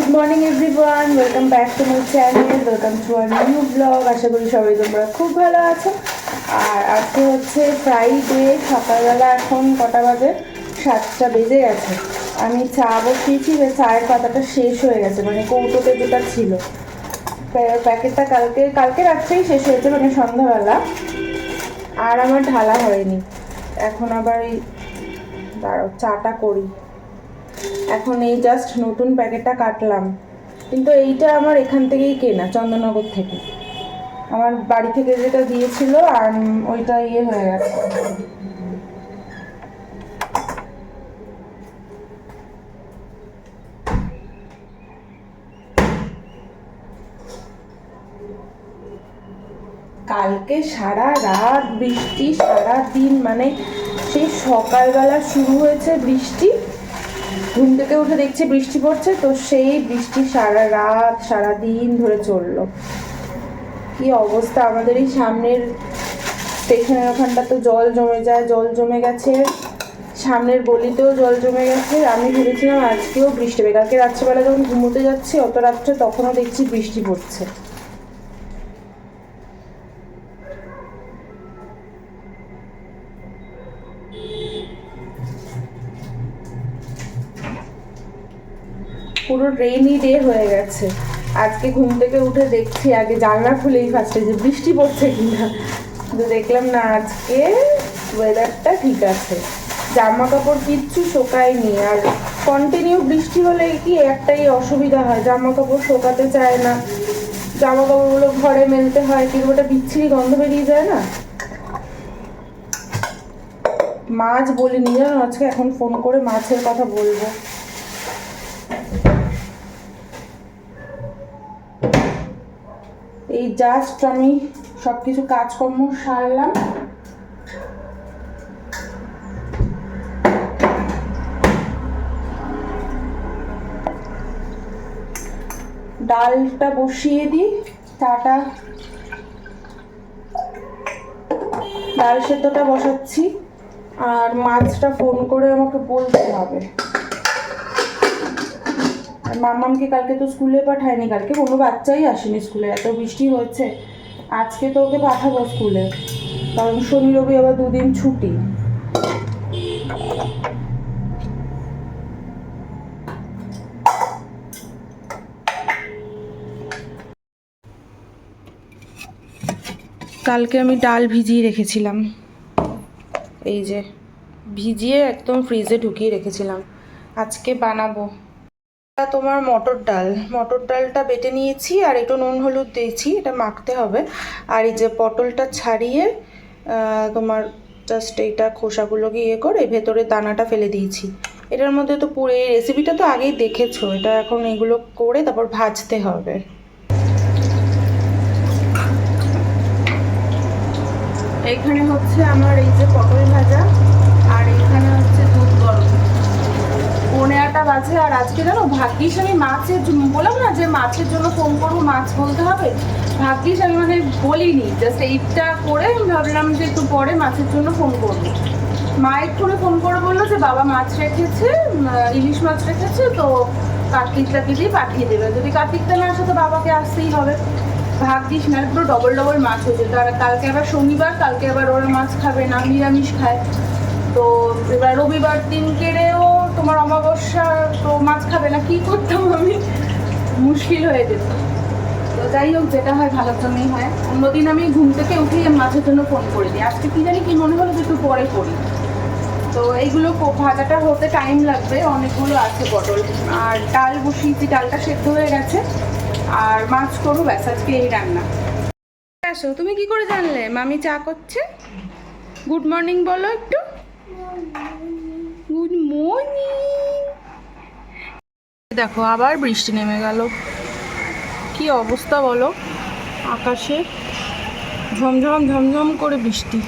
Good morning everyone welcome back to my channel welcome to our new blog আশা করি সবাই তোমরা খুব ভালো আছো। আর আজকে হচ্ছে ফ্রাইডে সকালবেলা এখন কটা বাজে? সাতটা বেজে গেছে। আমি চা বসিয়েছি যে চায়ের পাতাটা শেষ হয়ে গেছে মানে কৌটোতে যেটা ছিল। প্যাকেটটা কালকে কালকে রাত্রেই শেষ হয়েছে মানে সন্ধ্যাবেলা। আর আমার ঢালা হয়নি। এখন আবার এই চাটা করি। এখন এই জাস্ট নতুন প্যাকেটটা কাটলাম। কিন্তু এইটা আমার এখান থেকেই কেনা, চন্দননগর থেকে। আমার বাড়ি থেকে যেটা দিয়েছিল আর ওইটা ইয়ে হয়ে গেছে। কালকে সারা রাত বৃষ্টি, সারা দিন মানে সেই সকালবেলা শুরু হয়েছে বৃষ্টি ঘুম থেকে উঠে দেখছি বৃষ্টি পড়ছে, তো সেই বৃষ্টি সারা রাত, সারা দিন ধরে চলল। কি অবস্থা আমাদের এই সামনের স্টেশনের ওখানটা তো জল জমে যায়, জল জমে গেছে। সামনের গলিতেও জল জমে গেছে। আমি ভেবেছিলাম আজকেও বৃষ্টি হবে। কালকে রাত্রেবেলা যখন ঘুমোতে যাচ্ছি, অত রাত্রে তখনও দেখছি বৃষ্টি পড়ছে। পুরো রেইনি ডে হয়ে গেছে। আজকে ঘুম থেকে উঠে দেখছি, আগে জানলা খুলেই ফার্স্টে যে বৃষ্টি পড়ছে কিনা। তো দেখলাম না, আজকে ওয়েদারটা ঠিক আছে। জামা কাপড় কিচ্ছু শোকায়নি। আর কন্টিনিউ বৃষ্টি হলে কি একটাই অসুবিধা হয়? জামা কাপড় শোকাতে চায় না। জামা কাপড়গুলো ঘরে মেলতে হয়, কিন্তু ওটা বিচ্ছিরি গন্ধ বেরিয়ে যায় না? মাছ বলিনি জানো? আজকে এখন ফোন করে মাছের কথা বলব। এই জাস্ট আমি সব কিছু কাজকর্ম সারলাম। ডালটা বসিয়ে দিই, চাটা। ডাল সেদ্ধটা বসাচ্ছি, আর মাছটা ফোন করে আমাকে বলতে হবে। আর মাম্মামকে কালকে তো স্কুলে পাঠায়নি, কালকে কোনো বাচ্চাই আসেনি স্কুলে, এত বৃষ্টি হয়েছে। আজকে তো ওকে পাঠাবো স্কুলে, কারণ শনি, রবি আবার দুদিন ছুটি। কালকে আমি ডাল ভিজিয়ে রেখেছিলাম। এই যে, ভিজিয়ে একদম ফ্রিজে ঢুকিয়ে রেখেছিলাম। আজকে বানাবো। তোমার মটর ডাল। মটর ডালটা বেটে নিয়েছি আর একটু নুন হলুদ দিয়েছি, এটা মাখতে হবে। আর এই যে পটলটা ছাড়িয়ে তোমার জাস্ট এইটা খোসাগুলোকে ইয়ে করে ভেতরে দানাটা ফেলে দিয়েছি। এটার মধ্যে তো পুরো এই রেসিপিটা তো আগেই দেখেছ, এটা এখন এগুলো করে তারপর ভাজতে হবে। এইখানে হচ্ছে আমার এই যে পটল ভাজা আর এইখানে হচ্ছে দুধ গরম পনেরোটা বাজে আর আজকে জানো, ভাগ্যিস আমি মাছের বললাম না যে মাছের জন্য ফোন করব, মাছ বলতে হবে। ভাগ্যিস আমি মানে বলিনি জাস্ট এইটা করে আমি ভাবলাম যে একটু পরে মাছের জন্য ফোন করব। মা এক্ষুনি ফোন করে বলল যে বাবা মাছ রেখেছে ইলিশ মাছ রেখেছে, তো কার্তিকটা দিয়ে পাঠিয়ে দেবে। যদি কার্তিকটা না আসে তো বাবাকে আসতেই হবে। ভাগ্যিস না, পুরো ডবল ডবল মাছ হয়েছে। তো আর কালকে আবার শনিবার, কালকে আবার ওরা মাছ খাবে না, নিরামিষ খায়। তো এবার রবিবার দিন কেড়েও তোমার অমাবস্যা, তো মাছ খাবে না, কি করতাম আমি? মুশকিল হয়ে যেত। তো যাই হোক, যেটা হয়, ভালোর জন্যই হয়। অন্যদিন আমি ঘুম থেকে উঠেই মাছের জন্য ফোন করে দিই। আজকে কি জানি কি মনে হলো যে একটু পরে করি। তো এইগুলো ভাজাটা হতে টাইম লাগবে, অনেকগুলো আছে পটল। আর ডাল বসিয়েছি, ডালটা সেদ্ধ হয়ে গেছে। আর মাছ করব, ব্যাস, আজকে এই রান্না। তুমি কি করে জানলে? মামি চা করছে? গুড মর্নিং বলো একটু। মর্নিং। দেখো, আবার বৃষ্টি নেমে গেল। কি অবস্থা বলো? আকাশে ঝমঝম ঝমঝম করে বৃষ্টি।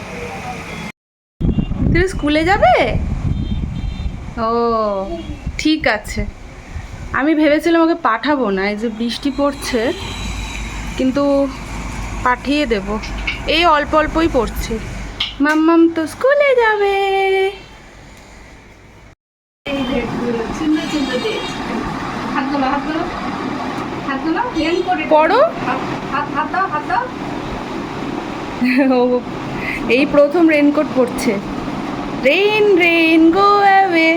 তুমি স্কুলে যাবে? ও, ঠিক আছে। আমি ভেবেছিলাম ওকে পাঠাবো না, এই যে বৃষ্টি পড়ছে, কিন্তু পাঠিয়ে দেব। এই অল্প অল্পই পড়ছে। মাম্মাম তো স্কুলে যাবে। এই ডেটগুলো ডেট পড়ো। এই প্রথম রেনকোট পরছে রেইন রেইন গো অ্যাওয়ে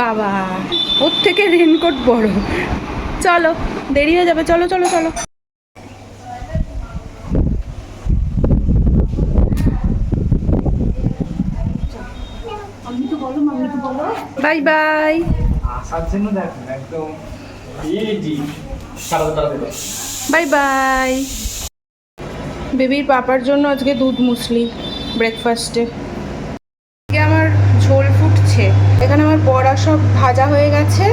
বাবা ওর থেকে রেনকোট বড়। চলো দেরি হয়ে যাবে চলো চলো চলো। Bye bye. আসার জন্য দেখুন একদম বাই বাই। বেবির পাপার জন্য আজকে দুধ মুসলি ব্রেকফাস্টে আজকে আমার ঝোল ফুটছে। এখানে আমার বড়া সব ভাজা হয়ে গেছে।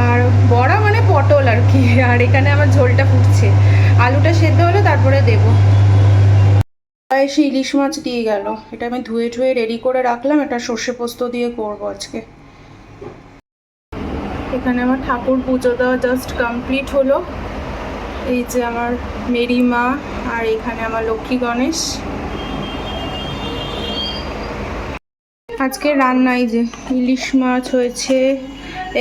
আর বড়া মানে পটল আর কি। আর এখানে আমার ঝোলটা ফুটছে। আলুটা সেদ্ধ হলে তারপরে দেবো। এসে ইলিশ মাছ দিয়ে গেল। এটা আমি ধুয়ে ধুয়ে রেডি করে রাখলাম, এটা সর্ষে পোস্ত দিয়ে করব আজকে। এখানে আমার ঠাকুর পুজো দেওয়া জাস্ট কমপ্লিট হলো। এই যে আমার মেরি মা আর এখানে আমার লক্ষ্মী গণেশ। আজকে রান্নাই যে ইলিশ মাছ হয়েছে,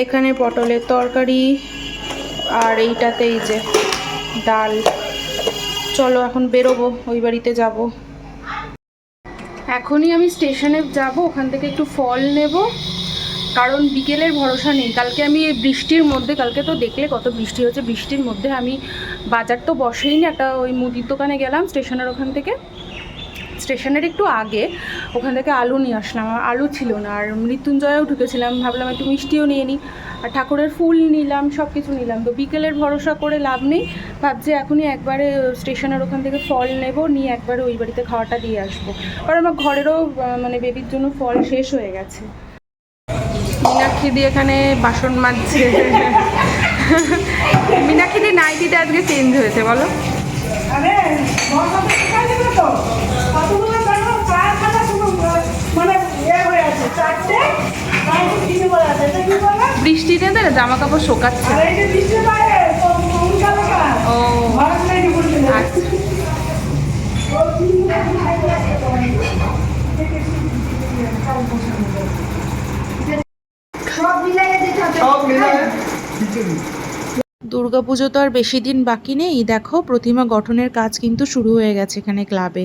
এখানে পটলের তরকারি, আর এইটাতে এই যে ডাল। চলো এখন বেরোবো, ওই বাড়িতে যাব। এখনই আমি স্টেশনে যাব, ওখান থেকে একটু ফল নেব। কারণ বিকেলের ভরসা নেই। কালকে আমি এই বৃষ্টির মধ্যে, কালকে তো দেখলে কত বৃষ্টি হচ্ছে বৃষ্টির মধ্যে আমি বাজার তো বসেই বসেইনি, একটা ওই মুদির দোকানে গেলাম স্টেশনের ওখান থেকে। স্টেশনের একটু আগে ওখান থেকে আলু নিয়ে আসলাম। আলু ছিল না, আর মৃত্যুঞ্জয়েও ঢুকেছিলাম। ভাবলাম একটু মিষ্টিও নিয়ে নিই আর ঠাকুরের ফুল নিলাম সব কিছু নিলাম। তো বিকেলের ভরসা করে লাভ নেই। ভাবছি এখনই একবারে স্টেশনের ওখান থেকে ফল নেব, নিয়ে একবারে ওই বাড়িতে খাওয়াটা দিয়ে আসব। কারণ আমার ঘরেরও মানে বেবির জন্য ফল শেষ হয়ে গেছে। মীনাক্ষী দিয়ে এখানে বাসন মাজছে। দিয়ে নাইটিটা আজকে চেঞ্জ হয়েছে, বলো। বৃষ্টিতে তো জামা কাপড় শোকাচ্ছে ও। আচ্ছা। সব মিলে দিতে সব মিলে। খিচুড়ি। দুর্গাপুজো তো আর বেশি দিন বাকি নেই। দেখো, প্রতিমা গঠনের কাজ কিন্তু শুরু হয়ে গেছে এখানে ক্লাবে।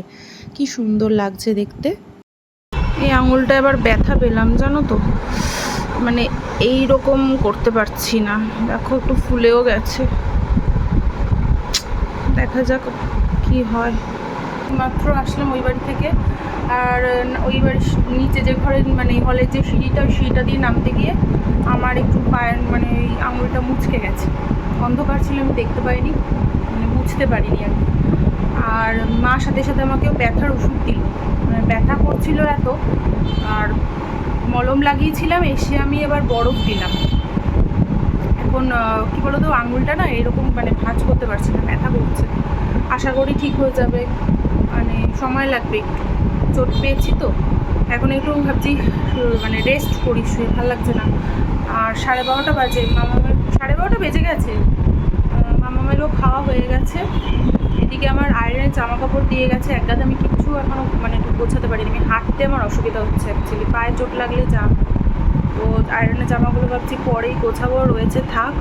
কি সুন্দর লাগছে দেখতে। এই আঙুলটা এবার ব্যথা পেলাম, জানো তো। মানে এই রকম করতে পারছি না। দেখো, একটু ফুলেও গেছে। দেখা যাক কি হয়। মাত্র আসলাম ওই বাড়ি থেকে। আর ওই বাড়ির নিচে যে ঘরে মানে হলের যে সিঁড়িটা সিঁড়িটা দিয়ে নামতে গিয়ে আমার একটু পায়ের মানে এই আঙুলটা মুচকে গেছে। অন্ধকার ছিল, আমি দেখতে পাইনি মানে বুঝতে পারিনি আর। আর মা সাথে সাথে আমাকেও ব্যথার ওষুধ দিল। মানে ব্যথা করছিল এত, আর মলম লাগিয়েছিলাম, এসে আমি এবার বরফ দিলাম। এখন কী কি বলতো, আঙুলটা না এরকম মানে ভাঁজ করতে পারছি না, ব্যথা করছে। আশা করি ঠিক হয়ে যাবে মানে সময় লাগবে একটু। চোট পেয়েছি তো। এখন একটু ভাবছি মানে রেস্ট করি, শুয়ে ভালো লাগছে না। আর সাড়ে বারোটা বাজে মামামের সাড়ে বারোটা বেজে গেছে। মামামেরও খাওয়া হয়ে গেছে। এদিকে আমার আয়রনের জামা কাপড় দিয়ে গেছে একগাদ আমি কিচ্ছু এখনও মানে একটু গোছাতে পারিনি। আমি হাঁটতে আমার অসুবিধা হচ্ছে অ্যাকচুয়ালি পায়ে চোট লাগলে যা। তো আয়রনের জামাগুলো ভাবছি পরেই গোছাবো, রয়েছে থাক।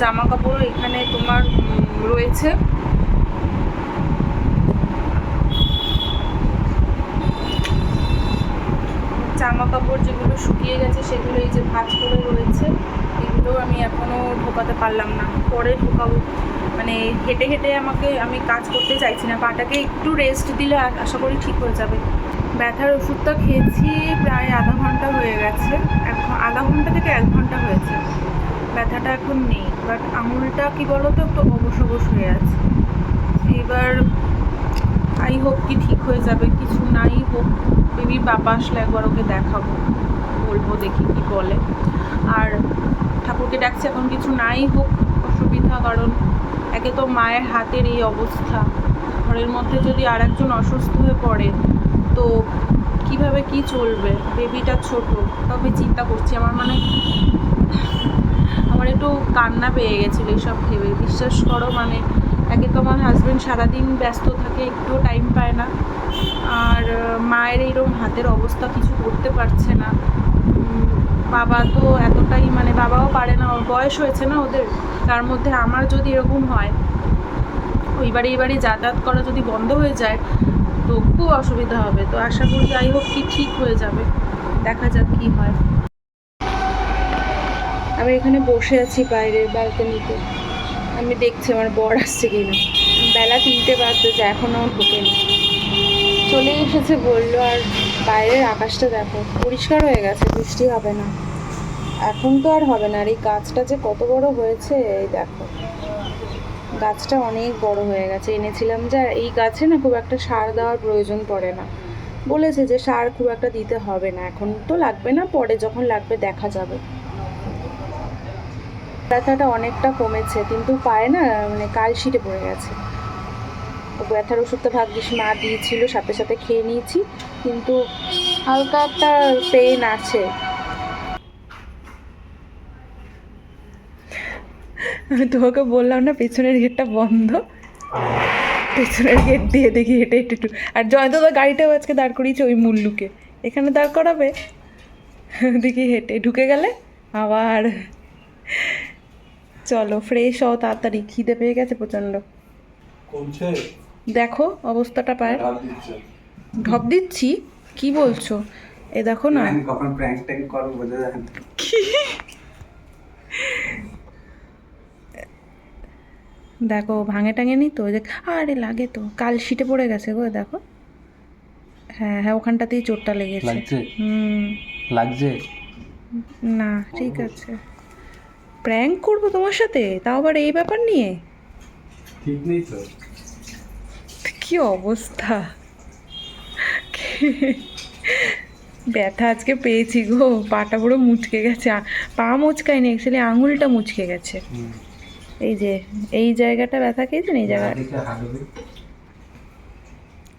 জামা কাপড়ও এখানে তোমার রয়েছে। জামা কাপড় যেগুলো শুকিয়ে গেছে, সেগুলো এই যে ভাঁজ করে রয়েছে, এগুলো আমি এখনও ঢোকাতে পারলাম না। পরে ঢোকাবো। মানে হেঁটে হেঁটে আমাকে, আমি কাজ করতে চাইছি না। পাটাকে একটু রেস্ট দিলে আশা করি ঠিক হয়ে যাবে। ব্যথার ওষুধটা খেয়েছি প্রায় আধা ঘণ্টা হয়ে গেছে। এখন আধা ঘণ্টা থেকে এক ঘণ্টা হয়েছে। ব্যথাটা এখন নেই। বাট আঙুলটা কি বলো তো একটু অবশ অবশ হয়ে আছে। এবার, আই হোক কি ঠিক হয়ে যাবে, কিছু নাই হোক। বেবি বাবা আসলে একবার ওকে দেখাবো, বলব দেখি কি বলে। আর ঠাকুরকে ডাকছে এখন কিছু নাই হোক, অসুবিধা, কারণ একে তো মায়ের হাতের এই অবস্থা। ঘরের মধ্যে যদি আর একজন অসুস্থ হয়ে পড়ে, তো কীভাবে কি চলবে? বেবিটা ছোট, তবে চিন্তা করছি। আমার মানে আমার একটু কান্না পেয়ে গেছিল এইসব ভেবে। বিশ্বাস করো মানে একে তো আমার হাজব্যান্ড সারাদিন ব্যস্ত থাকে, একটুও টাইম পায় না। আর মায়ের এইরকম হাতের অবস্থা কিছু করতে পারছে না। বাবা তো এতটাই মানে বাবাও পারে না বয়স হয়েছে না ওদের। তার মধ্যে আমার যদি এরকম হয়, ওই বাড়ি, এই বাড়ি যাতায়াত করা যদি বন্ধ হয়ে যায়, তো খুব অসুবিধা হবে। তো আশা করি যাই হোক কি ঠিক হয়ে যাবে। দেখা যাক কি হয়। আমি এখানে বসে আছি বাইরের ব্যালকনিতে আমি দেখছি আমার বর আসছে কিনা। বেলা তিনটে বাজতেছে এখনও ঢোকেনি চলে এসেছে, বলল, আর বাইরের আকাশটা দেখো, পরিষ্কার হয়ে গেছে, বৃষ্টি হবে না। এখন তো আর হবে না, আর এই গাছটা যে কত বড় হয়েছে, এই দেখো। গাছটা অনেক বড় হয়ে গেছে। এনেছিলাম যে এই গাছে না খুব একটা সার দেওয়ার প্রয়োজন পড়ে না। বলেছে যে, সার খুব একটা দিতে হবে না। এখন তো লাগবে না, পরে যখন লাগবে দেখা যাবে। ব্যথাটা অনেকটা কমেছে, কিন্তু পায়ে না মানে কাল কালশিটে পড়ে গেছে। ব্যথার ওষুধটা ভাগ্যিস মা দিয়েছিল, সাথে সাথে খেয়ে নিয়েছি, কিন্তু হালকা একটা পেন আছে। আমি তোমাকে বললাম না, পেছনের গেটটা বন্ধ। পেছনের গেট দিয়ে দেখি হেঁটে হেঁটে একটু। আর জয়ন্ত তো গাড়িটাও আজকে দাঁড় করিয়েছে ওই মুল্লুকে। এখানে দাঁড় করাবে? দেখি হেঁটে, ঢুকে গেলে? আবার চলো ফ্রেশ হও তাড়াতাড়ি। খিদে পেয়ে গেছে প্রচণ্ড। কমছে? দেখো অবস্থাটা পায়। ঢপ দিচ্ছি? কি বলছো? এ দেখো না। কখন প্র্যাঙ্ক ট্যাঙ্ক করো বোঝা যায় না। দেখো ভাঙে টাঙে নি তো? যে আরে লাগে তো। কাল শীটে পড়ে গেছে গো দেখো। হ্যাঁ হ্যাঁ ওখানটাতেই চোটটা লেগেছে? হুম। লাগছে? না ঠিক আছে। প্র্যাঙ্ক করব তোমার সাথে? তাও আবার এই ব্যাপার নিয়ে? ঠিক নেই তো। কি অবস্থা? ব্যথা আজকে পেয়েছি গো। পাটা পুরো মুচকে গেছে। পা মুচকায়নি অ্যাকচুয়ালি আঙুলটা মুচকে গেছে। এই যে এই জায়গাটা ব্যথা খেয়েছেন? এই জায়গা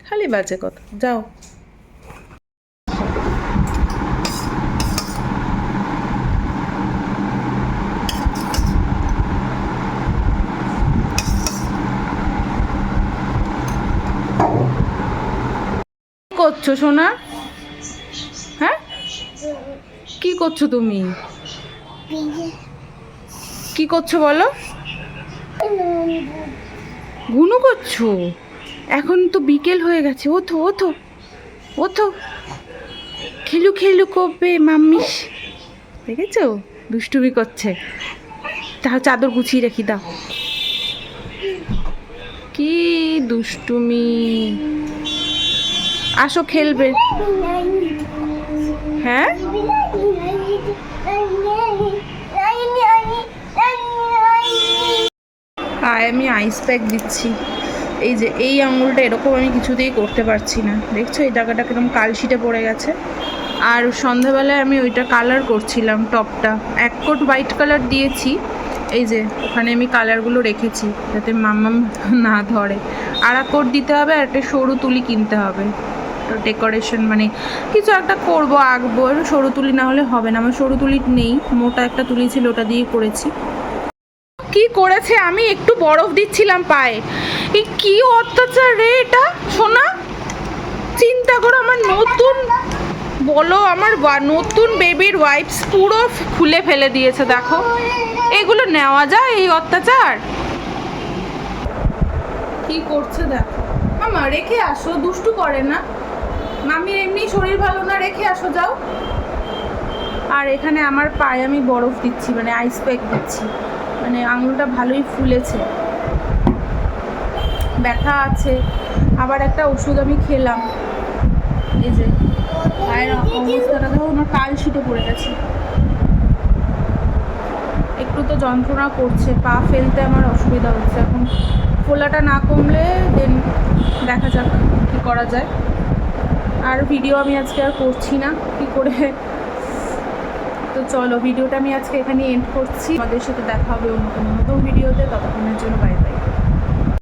খালি বাজে কথা। যাও। করছ, সোনা? হ্যাঁ? কি করছ তুমি? কি করছ বলো? গুনু করছ? এখন তো বিকেল হয়ে গেছে। ওথো ওঠো ওঠো। খেলু খেলু কবে মাম্মিস। দেখেছ? দুষ্টুমি করছে। তাও চাদর গুছিয়ে রাখি দাও। কি দুষ্টুমি? আসো খেলবে। হ্যাঁ? আয় আমি আইস প্যাক দিচ্ছি। এই যে, এই আঙুলটা এরকম আমি কিছুতেই করতে পারছি না। দেখছ, এই টাকাটা কীরকম কালশিটে পড়ে গেছে। আর সন্ধ্যাবেলায় আমি ওইটা কালার করছিলাম টপটা। এক কোট হোয়াইট কালার দিয়েছি। এই যে, ওখানে আমি কালারগুলো রেখেছি, যাতে মাম্মাম না ধরে। আর কোট দিতে হবে আর একটা সরু তুলি কিনতে হবে। ডেকোরেশন মানে কিছু একটা করব, আঁকবো সরু তুলি না হলে হবে না, আমার সরু তুলি নেই, মোটা একটা তুলি ছিল ওটা দিয়ে করেছি। কি করেছে আমি? একটু বরফ দিচ্ছিলাম পায়ে। এই কি অত্যাচার রে এটা? শোনা চিন্তা করো, আমার নতুন, বলো আমার নতুন বেবির ওয়াইপস পুরো খুলে ফেলে দিয়েছে, দেখো। এগুলো নেওয়া যায় এই অত্যাচার? কি করছে দেখো। মামা রেখে আসো, দুষ্টু করে না। মামির এমনি শরীর ভালো না রেখে আসো, যাও। আর এখানে আমার পায়ে আমি বরফ দিচ্ছি মানে আইস প্যাক দিচ্ছি। মানে আঙুলটা ভালোই ফুলেছে। ব্যথা আছে। আবার একটা ওষুধ আমি খেলাম। এই যে, পায়ের অবস্থাটা দেখো, আমার কাল শিটে পড়ে গেছে। একটু তো যন্ত্রণা করছে, পা ফেলতে আমার অসুবিধা হচ্ছে। এখন ফোলাটা না কমলে দেন, দেখা যাক কী করা যায়। আর ভিডিও আমি আজকে আর করছি না। কি করে? তো চলো ভিডিওটা আমি আজকে এখানে এন্ড করছি। আমাদের সাথে দেখা হবে অন্য কোনো নতুন ভিডিওতে ততক্ষণের জন্য বাই বাই